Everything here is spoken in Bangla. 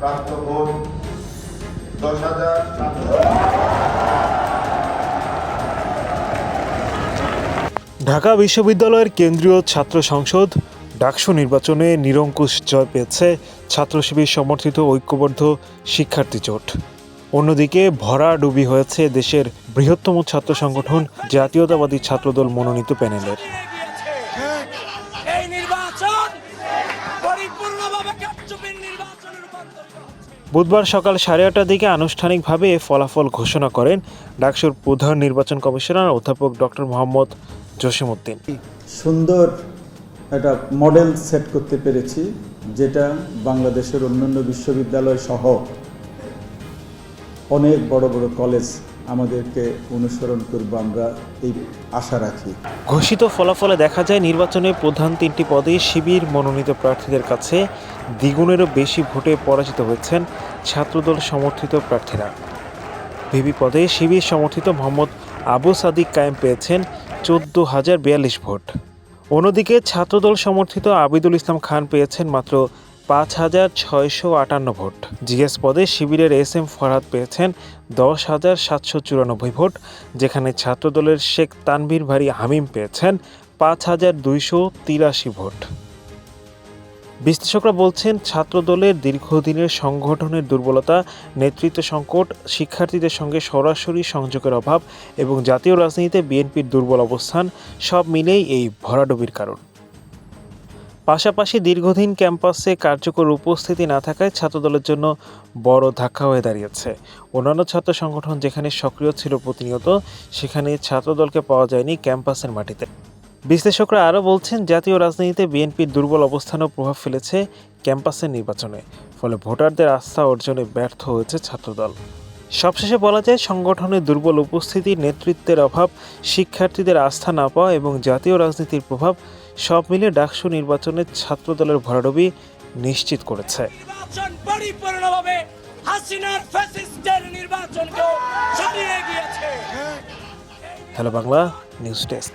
প্রাপ্ত ভোট দশ হাজার ঢাকা বিশ্ববিদ্যালয়ের কেন্দ্রীয় ছাত্র সংসদ ডাকসু নির্বাচনে নিরঙ্কুশ জয় পেয়েছে ছাত্র শিবির সমর্থিত ঐক্যবদ্ধ শিক্ষার্থী জোট। অন্যদিকে ভরাডুবি হয়েছে দেশের বৃহত্তম ছাত্র সংগঠন জাতীয়তাবাদী ছাত্রদল মনোনীত প্যানেলের। বুধবার সকাল সাড়ে আটটার দিকে আনুষ্ঠানিকভাবে এ ফলাফল ঘোষণা করেন ডাকসুর প্রধান নির্বাচন কমিশনার অধ্যাপক ডক্টর মোহাম্মদ জসিমউদ্দিন। সুন্দর একটা মডেল সেট করতে পেরেছি, যেটা বাংলাদেশের অন্যান্য বিশ্ববিদ্যালয় সহ অনেক বড় বড় কলেজ আমাদেরকে অনুসরণ করব, আমরা এই আশা রাখি। ঘোষিত ফলাফলে দেখা যায়, নির্বাচনে প্রধান তিনটি পদে শিবির মনোনীত প্রার্থীদের কাছে দ্বিগুণেরও বেশি ভোটে পরাজিত হয়েছেন ছাত্রদল সমর্থিত প্রার্থীরা। ভিভি পদে শিবির সমর্থিত মোহাম্মদ আবু সাদিক কায়েম পেয়েছেন চোদ্দ হাজার বিয়াল্লিশ ভোট। অন্যদিকে ছাত্রদল সমর্থিত আবিদুল ইসলাম খান পেয়েছেন মাত্র পাঁচ হাজার ছয়শো আটান্ন ভোট। জিএস পদে শিবিরের এস এম ফরহাদ পেয়েছেন দশ হাজার সাতশো চুরানব্বই ভোট, যেখানে ছাত্রদলের শেখ তানভীর ভারী হামিম পেয়েছেন পাঁচ হাজার দুইশো তিরাশি ভোট। বিশ্লেষকরা বলছেন, ছাত্রদলের দীর্ঘদিনের সংগঠনের দুর্বলতা, নেতৃত্ব সংকট, শিক্ষার্থীদের সঙ্গে সরাসরি সংযোগের অভাব এবং জাতীয় রাজনীতিতে বিএনপির দুর্বল অবস্থান সব মিলেই এই ভরাডুবির কারণ। পাশাপাশি দীর্ঘদিন ক্যাম্পাসে কার্যকর উপস্থিতি না থাকায় ছাত্রদলের জন্য বড় ধাক্কা হয়ে দাঁড়িয়েছে। অন্যান্য ছাত্র সংগঠন যেখানে সক্রিয় ছিল প্রতিনিয়ত, সেখানে ছাত্রদলকে পাওয়া যায়নি ক্যাম্পাসের মাটিতে। বিশ্লেষকরা আরও বলছেন, জাতীয় রাজনীতিতে বিএনপির দুর্বল অবস্থানও প্রভাব ফেলেছে ক্যাম্পাসের নির্বাচনে, ফলে ভোটারদের আস্থা অর্জনে ব্যর্থ হয়েছে ছাত্রদল। সবশেষে বলা যায় সংগঠনের দুর্বল উপস্থিতি নেতৃত্বের অভাব, শিক্ষার্থীদের আস্থা না পাওয়া এবং জাতীয় রাজনীতির প্রভাব সব মিলে ডাকসু নির্বাচনে ছাত্রদলের ভরাডুবি নিশ্চিত করেছে। Hello Bangla news desk.